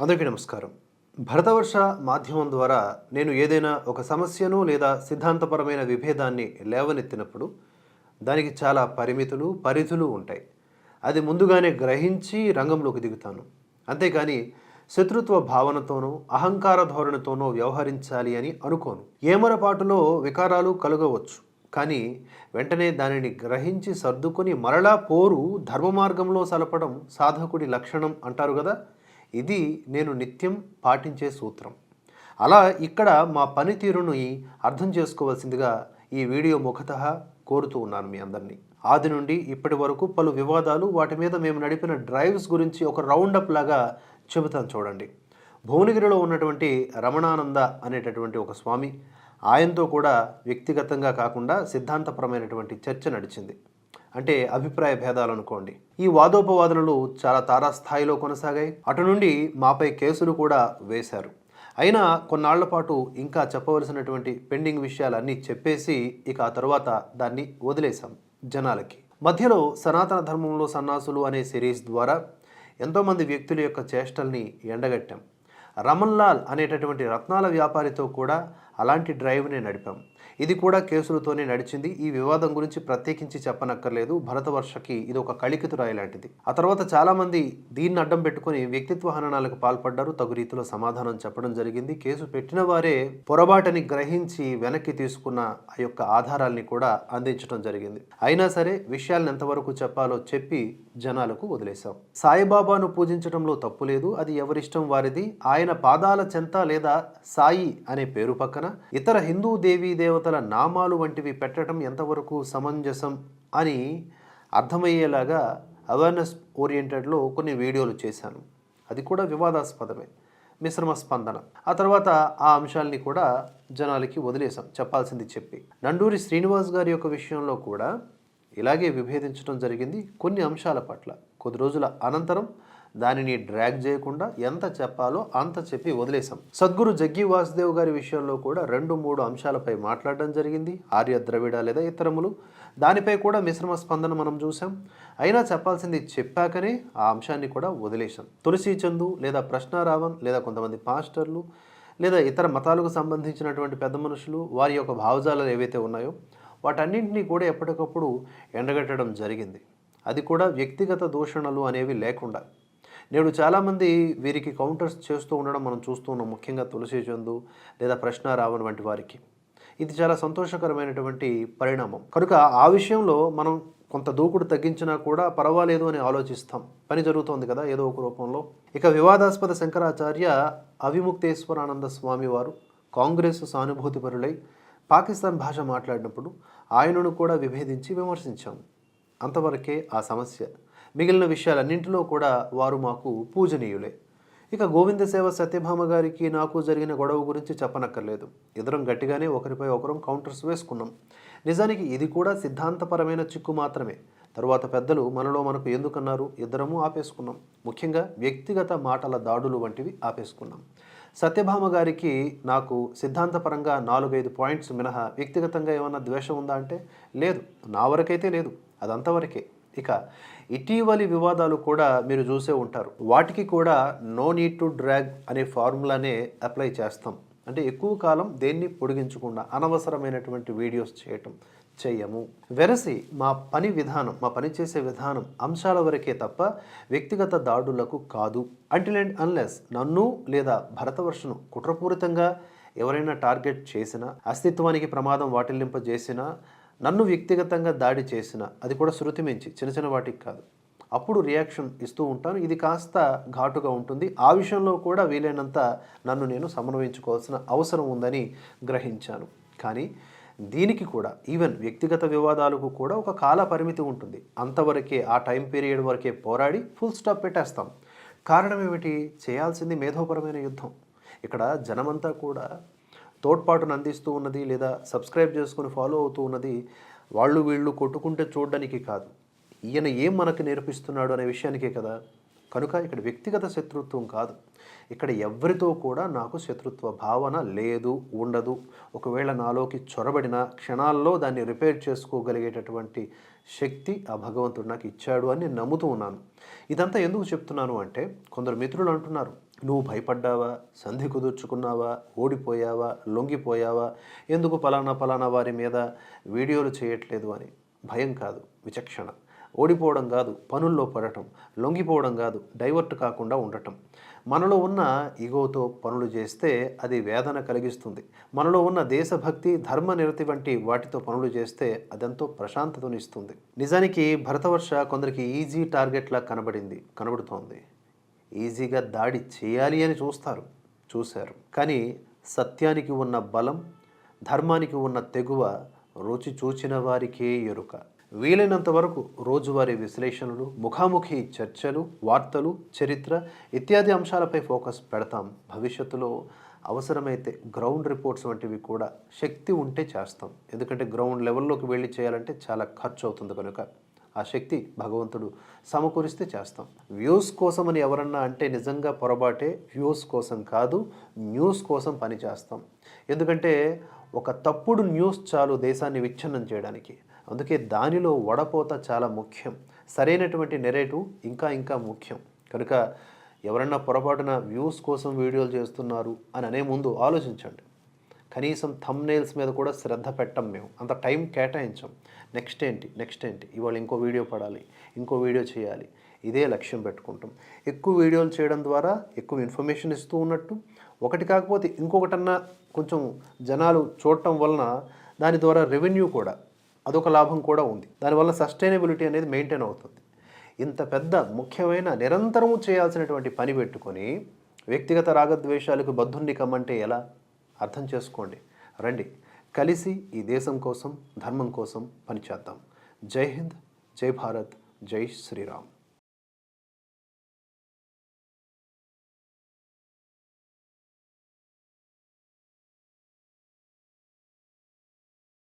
అందరికీ నమస్కారం. భరతవర్ష మాధ్యమం ద్వారా నేను ఏదైనా ఒక సమస్యను లేదా సిద్ధాంతపరమైన విభేదాన్ని లేవనెత్తినప్పుడు దానికి చాలా పరిమితులు పరిధులు ఉంటాయి. అది ముందుగానే గ్రహించి రంగంలోకి దిగుతాను. అంతేకాని శత్రుత్వ భావనతోనో అహంకార ధోరణితోనో వ్యవహరించాలి అని అనుకోను. ఏమరపాటులో వికారాలు కలగవచ్చు. కానీ వెంటనే దానిని గ్రహించి సర్దుకొని మరలా పోరు ధర్మ మార్గంలో సలపడం సాధకుడి లక్షణం అంటారు కదా. ఇది నేను నిత్యం పాటించే సూత్రం. అలా ఇక్కడ మా పనితీరును అర్థం చేసుకోవాల్సిందిగా ఈ వీడియో ముఖత కోరుతూ ఉన్నాను మీ అందరినీ. ఆది నుండి ఇప్పటి వరకు పలు వివాదాలు వాటి మీద మేము నడిపిన డ్రైవ్స్ గురించి ఒక రౌండప్ లాగా చెబుతాను చూడండి. భువనగిరిలో ఉన్నటువంటి రమణానంద అనేటటువంటి ఒక స్వామి ఆయనతో కూడా వ్యక్తిగతంగా కాకుండా సిద్ధాంతపరమైనటువంటి చర్చ నడిచింది. అంటే అభిప్రాయ భేదాలు అనుకోండి. ఈ వాదోపవాదనలు చాలా తారాస్థాయిలో కొనసాగాయి. అటు నుండి మాపై కేసులు కూడా వేశారు. అయినా కొన్నాళ్ళ పాటు ఇంకా చెప్పవలసినటువంటి పెండింగ్ విషయాలన్నీ చెప్పేసి ఇక ఆ తర్వాత దాన్ని వదిలేశాం జనాలకి. మధ్యలో సనాతన ధర్మంలో సన్నాసులు అనే సిరీస్ ద్వారా ఎంతోమంది వ్యక్తుల యొక్క చేష్టల్ని ఎండగట్టాం. రమన్ లాల్ అనేటటువంటి రత్నాల వ్యాపారితో కూడా అలాంటి డ్రైవ్నే నడిపాం. ఇది కూడా కేసులతోనే నడిచింది. ఈ వివాదం గురించి ప్రత్యేకించి చెప్పనక్కర్లేదు. భరతవర్షకి ఇది ఒక కళికితురాయి లాంటిది. ఆ తర్వాత చాలామంది దీన్ని అడ్డం పెట్టుకుని వ్యక్తిత్వ హననాలకు పాల్పడ్డారు. తగు రీతిలో సమాధానం చెప్పడం జరిగింది. కేసు పెట్టిన వారే పొరబాటని గ్రహించి వెనక్కి తీసుకున్న ఆ యొక్క ఆధారాల్ని కూడా అందించడం జరిగింది. అయినా సరే విషయాలను ఎంతవరకు చెప్పాలో చెప్పి జనాలకు వదిలేశాం. సాయిబాబాను పూజించడంలో తప్పు లేదు. అది ఎవరిష్టం వారిది? ఆయన పాదాల చెంత లేదా సాయి అనే పేరు పక్కన? ఇతర హిందూ దేవీ దేవతల నామాలు వంటివి పెట్టడం ఎంతవరకు సమంజసం అని అర్థమయ్యేలాగా అవేర్నెస్ ఓరియంటెడ్లో కొన్ని వీడియోలు చేశాను. అది కూడా వివాదాస్పదమే. మిశ్రమ స్పందన. ఆ తర్వాత ఆ అంశాల్ని కూడా జనాలకి వదిలేశాం. చెప్పాల్సింది చెప్పి. నండూరి శ్రీనివాస్ గారి యొక్క విషయంలో కూడా ఇలాగే విభేదించడం జరిగింది కొన్ని అంశాల పట్ల. కొద్ది రోజుల అనంతరం దానిని డ్రాగ్ చేయకుండా ఎంత చెప్పాలో అంత చెప్పి వదిలేశాం. సద్గురు జగ్గి వాసుదేవ్ గారి విషయంలో కూడా రెండు మూడు అంశాలపై మాట్లాడడం జరిగింది. ఆర్య ద్రవిడ లేదా ఇతరములు. దానిపై కూడా మిశ్రమ స్పందన మనం చూసాం అయినా చెప్పాల్సింది చెప్పాకనే ఆ అంశాన్ని కూడా వదిలేశాం. తులసి చందు లేదా ప్రశ్నారావణ్ లేదా కొంతమంది పాస్టర్లు లేదా ఇతర మతాలకు సంబంధించినటువంటి పెద్ద మనుషులు వారి యొక్క భావజాలాలు ఏవైతే ఉన్నాయో వాటన్నింటినీ కూడా ఎప్పటికప్పుడు ఎండగట్టడం జరిగింది. అది కూడా వ్యక్తిగత దూషణలు అనేవి లేకుండా. నేడు చాలామంది వీరికి కౌంటర్స్ చేస్తూ ఉండడం మనం చూస్తూ ఉన్నాం ముఖ్యంగా తులసి చందు లేదా ప్రశ్నారావణ్ వంటి వారికి. ఇది చాలా సంతోషకరమైనటువంటి పరిణామం. కనుక ఆ విషయంలో మనం కొంత దూకుడు తగ్గించినా కూడా పర్వాలేదు అని ఆలోచిస్తాం. పని జరుగుతోంది కదా ఏదో ఒక రూపంలో. ఇక వివాదాస్పద శంకరాచార్య అవిముక్తేశ్వరానంద స్వామి వారు కాంగ్రెస్ సానుభూతిపరులై పాకిస్తాన్ భాష మాట్లాడినప్పుడు ఆయనను కూడా విభేదించి విమర్శించాం. అంతవరకే ఆ సమస్య. మిగిలిన విషయాలన్నింటిలో కూడా వారు మాకు పూజనీయులే. ఇక గోవింద సేవ సత్యభామ గారికి నాకు జరిగిన గొడవ గురించి చెప్పనక్కర్లేదు. ఇద్దరం గట్టిగానే ఒకరిపై ఒకరం కౌంటర్స్ వేసుకున్నాం. నిజానికి ఇది కూడా సిద్ధాంతపరమైన చిక్కు మాత్రమే. తరువాత పెద్దలు మనలో మనకు ఎందుకన్నారు ఇద్దరము ఆపేసుకున్నాం. ముఖ్యంగా వ్యక్తిగత మాటల దాడులు వంటివి ఆపేసుకున్నాం. సత్యభామ గారికి నాకు సిద్ధాంతపరంగా నాలుగైదు పాయింట్స్ మినహా వ్యక్తిగతంగా ఏమన్నా ద్వేషం ఉందా అంటే లేదు. నా వరకైతే లేదు. అదంతవరకే. ఇక ఇటీవలి వివాదాలు కూడా మీరు చూసే ఉంటారు. వాటికి కూడా నో నీడ్ టు డ్రాగ్ అనే ఫార్ములానే అప్లై చేస్తాం. అంటే ఎక్కువ కాలం దేన్ని పొడిగించకుండా అనవసరమైనటువంటి వీడియోస్ చేయటం చెయ్యము వెరసి మా పని విధానం మా పని చేసే విధానం అంశాల వరకే తప్ప వ్యక్తిగత దాడులకు కాదు. అంటిల్ అండ్ అన్లెస్ నన్ను లేదా భరతవర్షను కుట్రపూరితంగా ఎవరైనా టార్గెట్ చేసినా అస్తిత్వానికి ప్రమాదం వాటిల్లింపజేసినా నన్ను వ్యక్తిగతంగా దాడి చేసిన అది కూడా శృతి మించి చిన్న చిన్న వాటికి కాదు. అప్పుడు రియాక్షన్ ఇస్తూ ఉంటాను. ఇది కాస్త ఘాటుగా ఉంటుంది. ఆ విషయంలో కూడా వీలైనంత నన్ను నేను సమన్వయించుకోవాల్సిన అవసరం ఉందని గ్రహించాను. కానీ దీనికి కూడా ఈవెన్ వ్యక్తిగత వివాదాలకు కూడా ఒక కాల పరిమితి ఉంటుంది. అంతవరకే ఆ టైం పీరియడ్ వరకే పోరాడి ఫుల్ స్టాప్ పెట్టేస్తాం. కారణం ఏమిటి? చేయాల్సింది మేధోపరమైన యుద్ధం. ఇక్కడ జనమంతా కూడా తోడ్పాటును అందిస్తూ ఉన్నది లేదా సబ్స్క్రైబ్ చేసుకుని ఫాలో అవుతూ ఉన్నది వాళ్ళు వీళ్ళు కొట్టుకుంటే చూడడానికి కాదు. ఈయన ఏం మనకు నేర్పిస్తున్నాడు అనే విషయానికే కదా. కనుక ఇక్కడ వ్యక్తిగత శత్రుత్వం కాదు. ఇక్కడ ఎవరితో కూడా నాకు శత్రుత్వ భావన లేదు ఉండదు. ఒకవేళ నాలోకి చొరబడిన క్షణాల్లో దాన్ని రిపేర్ చేసుకోగలిగేటటువంటి శక్తి ఆ భగవంతుడు నాకు ఇచ్చాడు అని నేను నమ్ముతూ ఉన్నాను. ఇదంతా ఎందుకు చెప్తున్నాను అంటే కొందరు మిత్రులు అంటున్నారు నువ్వు భయపడ్డావా? సంధి కుదుర్చుకున్నావా? ఓడిపోయావా? లొంగిపోయావా? ఎందుకు పలానా పలానా వారి మీద వీడియోలు చేయట్లేదు అని? భయం కాదు విచక్షణ. ఓడిపోవడం కాదు పనుల్లో పడటం. లొంగిపోవడం కాదు డైవర్ట్ కాకుండా ఉండటం. మనలో ఉన్న ఈగోతో పనులు చేస్తే అది వేదన కలిగిస్తుంది. మనలో ఉన్న దేశభక్తి ధర్మ నిరతి వంటి వాటితో పనులు చేస్తే అదెంతో ప్రశాంతతనిస్తుంది. నిజానికి భరతవర్ష కొందరికి ఈజీ టార్గెట్లా కనబడింది కనబడుతోంది. ఈజీగా దాడి చేయాలి అని చూస్తారు చూశారు. కానీ సత్యానికి ఉన్న బలం ధర్మానికి ఉన్న తెగువ రుచి చూచిన వారికే ఎరుక. వీలైనంత వరకు రోజువారీ విశ్లేషణలు ముఖాముఖి చర్చలు వార్తలు చరిత్ర ఇత్యాది అంశాలపై ఫోకస్ పెడతాం. భవిష్యత్తులో అవసరమైతే గ్రౌండ్ రిపోర్ట్స్ వంటివి కూడా శక్తి ఉంటే చేస్తాం. ఎందుకంటే గ్రౌండ్ లెవెల్లోకి వెళ్ళి చేయాలంటే చాలా ఖర్చు అవుతుంది కనుక. ఆ శక్తి భగవంతుడు సమకూరిస్తే చేస్తాం. వ్యూస్ కోసం అని ఎవరన్నా అంటే నిజంగా పొరపాటే వ్యూస్ కోసం కాదు న్యూస్ కోసం పని చేస్తాం. ఎందుకంటే ఒక తప్పుడు న్యూస్ చాలు దేశాన్ని విచ్ఛిన్నం చేయడానికి. అందుకే దానిలో వడపోత చాలా ముఖ్యం. సరైనటువంటి నెరేటివ్ ఇంకా ఇంకా ముఖ్యం. కనుక ఎవరన్నా పొరపాటున వ్యూస్ కోసం వీడియోలు చేస్తున్నారు అని అనే ముందు ఆలోచించండి. కనీసం థమ్నేల్స్ మీద కూడా శ్రద్ధ పెట్టం మేము. అంత టైం కేటాయించాం. నెక్స్ట్ ఏంటి? నెక్స్ట్ ఏంటి? ఇవాళ ఇంకో వీడియో పడాలి. ఇంకో వీడియో చేయాలి. ఇదే లక్ష్యం పెట్టుకుంటాం. ఎక్కువ వీడియోలు చేయడం ద్వారా ఎక్కువ ఇన్ఫర్మేషన్ ఇస్తూ ఉన్నట్టు. ఒకటి కాకపోతే ఇంకొకటన్నా కొంచెం జనాలు చూడటం వలన దాని ద్వారా రెవెన్యూ కూడా అదొక లాభం కూడా ఉంది. దానివల్ల సస్టైనబిలిటీ అనేది మెయింటైన్ అవుతుంది. ఇంత పెద్ద ముఖ్యమైన నిరంతరము చేయాల్సినటువంటి పని పెట్టుకొని వ్యక్తిగత రాగద్వేషాలకు బద్ధుణ్ణి కమ్మంటే ఎలా? అర్థం చేసుకోండి. రండి. కలిసి ఈ దేశం కోసం ధర్మం కోసం పనిచేద్దాం. జై హింద్ జై భారత్ జై శ్రీరామ్.